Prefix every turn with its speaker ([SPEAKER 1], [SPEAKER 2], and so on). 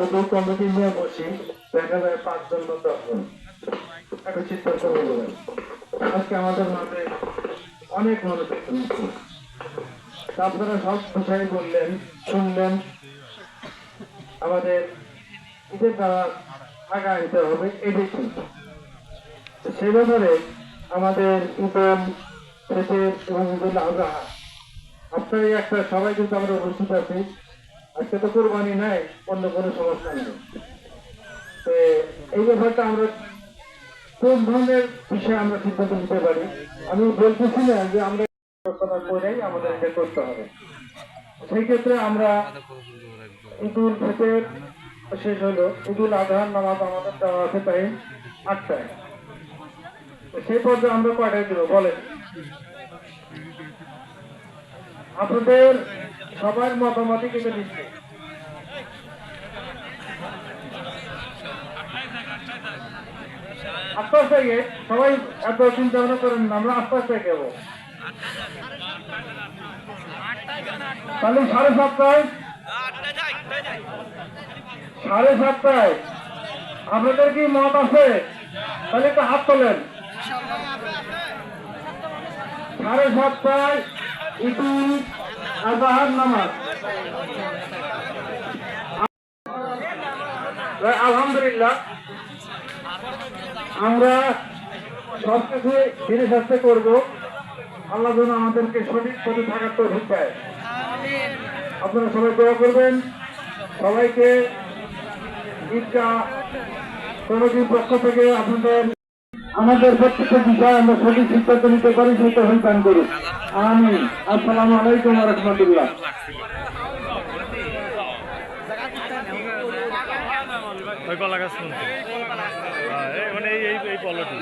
[SPEAKER 1] আমাদের আপনারা সব বিষয়ে বললেন শুনলেন আমাদের ঈদের দ্বারা টাকা দিতে হবে এটাই চিন্তা তো সেই ব্যাপারে আমাদের ঈদল ফেতের এবং ঈদুল একটা সবাই কিন্তু আমরা উপস্থিত আছি আজকে তো কোরবানি নাই, অন্য কোনো সমস্যা নেই। এই ব্যাপারটা আমরা কোন ধরনের বিষয়ে আমরা সিদ্ধান্ত নিতে পারি? আমি বলতেছি না যে আমরা আলোচনা করেই আমাদের এটা করতে হবে। সেই ক্ষেত্রে আমরা ঈদুল ফিতর শেষ হলো। ঈদুল আজহার নামাজ আমাদের দেওয়া আছে তাই আটটায়। সেই পর্যায়ে আমরা কয়টায় দেবো? বলেন। আপনাদের সবার মতামতই কিন্তু নিচ্ছে আস্তে আস্তে সবাই এত চিন্তা ভাবনা করেন না, আমরা আস্তে আস্তে গেবো তাহলে সাড়ে সাতটায় সাড়ে সাতটায়। আপনাদের কি মত আছে? তাহলে একটু হাত তোলেন। সাড়ে সাতটায় ইদুল আলহামদুলিল্লাহ, আমরা সবকিছু ধীরে সাথে করব। আল্লাহ যেন আমাদেরকে সঠিক পথে থাকার তো দেয়। আপনারা সবাই দোয়া করবেন। সবাইকে ঈদগাহ কমিটির পক্ষ থেকে আপনাদের আমাদের প্রত্যেকটা বিষয় আমরা সঠিক সিদ্ধান্ত নিতে পারি সেটা সন্তান করি আমি আসসালামু আলাইকুম রহমতুল্লাহ।
[SPEAKER 2] এই মানে পলটি